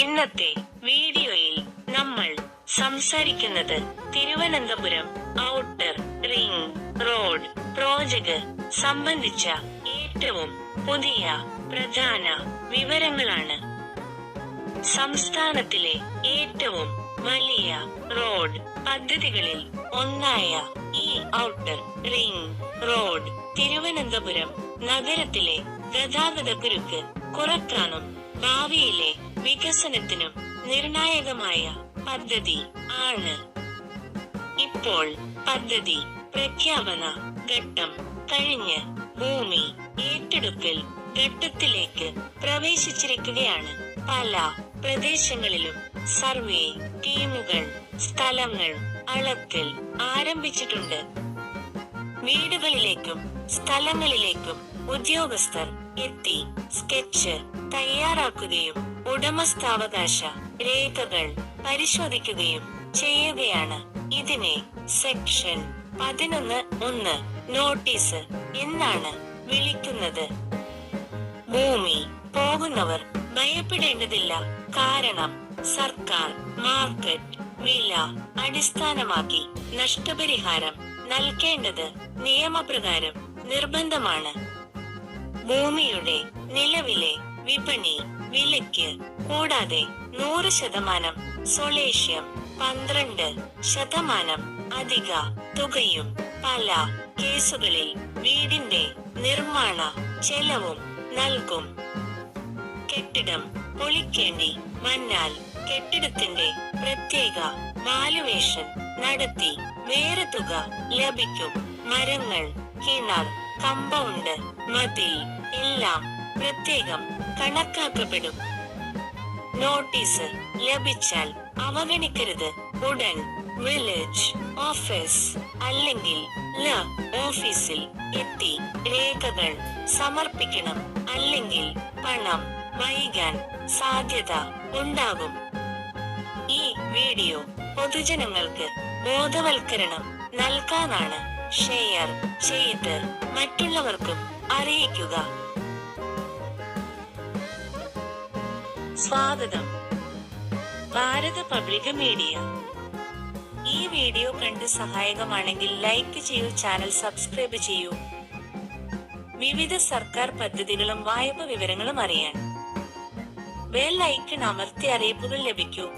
ഇന്നത്തെ വീഡിയോയിൽ നമ്മൾ സംസാരിക്കുന്നത് Thiruvananthapuram outer ring road project സംബന്ധിച്ച ഏറ്റവും പുതിയ പ്രധാന വിവരങ്ങളാണ്. സംസ്ഥാനത്തിലെ ഏറ്റവും വലിയ റോഡ് പദ്ധതികളിൽ ഒന്നായ ഈ ഔട്ടർ റിംഗ് റോഡ് തിരുവനന്തപുരം നഗരത്തിലെ ഗതാഗത കുരുക്ക് കുറക്കാനും ഭാവിയിലെ വികസനത്തിനും നിർണായകമായ പദ്ധതി ആണ്. ഇപ്പോൾ പദ്ധതി പ്രഖ്യാപന ഘട്ടം കഴിഞ്ഞ് ഭൂമി ഏറ്റെടുപ്പിൽ ഘട്ടത്തിലേക്ക് പ്രവേശിച്ചിരിക്കുകയാണ്. പല പ്രദേശങ്ങളിലും സർവേ ടീമുകൾ സ്ഥലങ്ങൾ അളക്കൽ ആരംഭിച്ചിട്ടുണ്ട്. വീടുകളിലേക്കും സ്ഥലങ്ങളിലേക്കും ഉദ്യോഗസ്ഥർ എത്തി സ്കെച്ച് തയ്യാറാക്കുകയും ഉടമസ്ഥാവകാശ രേഖകൾ പരിശോധിക്കുകയും ചെയ്യുകയാണ്. ഇതിനെ സെക്ഷൻ പതിനൊന്ന് ഒന്ന് നോട്ടീസ് എന്നാണ് വിളിക്കുന്നത്. ഭൂമി പോകുന്നവർ ഭയപ്പെടേണ്ടതില്ല. കാരണം സർക്കാർ മാർക്കറ്റ് വില അടിസ്ഥാനമാക്കി നഷ്ടപരിഹാരം നൽകേണ്ടത് നിയമപ്രകാരം നിർബന്ധമാണ്. ഭൂമിയുടെ നിലവിലെ വിപണി വിലയ്ക്ക് കൂടാതെ നൂറ് ശതമാനം സൊളേഷ്യം പന്ത്രണ്ട് ശതമാനം അധിക തുകയും പല കേസുകളിൽ വീടിന്റെ നിർമ്മാണ ചെലവും നൽകും. കെട്ടിടം പൊളിക്കേണ്ടി വന്നാൽ കെട്ടിടത്തിന്റെ പ്രത്യേക വാലുവേഷൻ നടത്തി വേറെ തുക ലഭിക്കും. മരങ്ങൾ കിണർ കമ്പൗണ്ട് മതിൽ എല്ലാം പ്രത്യേകം കണക്കാക്കപ്പെടും. നോട്ടീസ് ലഭിച്ചാൽ അവഗണിക്കരുത്. ഉടൻ വില്ലേജ് ഓഫീസ് അല്ലെങ്കിൽ ഓഫീസിൽ എത്തി രേഖകൾ സമർപ്പിക്കണം. അല്ലെങ്കിൽ പണം വൈകാൻ സാധ്യത ഉണ്ടാകും. ഈ വീഡിയോ പൊതുജനങ്ങൾക്ക് ബോധവൽക്കരണം നൽകാനാണ് ഷെയർ ചെയ്ത് മറ്റുള്ളവർക്കും അറിയിക്കുക. സ്വാഗതം. Bharata public media. ഈ വീഡിയോ കണ്ട് സഹായകമാണെങ്കിൽ ലൈക്ക് ചെയ്യൂ ചാനൽ സബ്സ്ക്രൈബ് ചെയ്യൂ. വിവിധ സർക്കാർ പദ്ധതികളും വായ്പ വിവരങ്ങളും അറിയാൻ. ബെൽ ഐക്കൺ അമർത്തി അറിയിപ്പുകൾ ലഭിക്കൂ.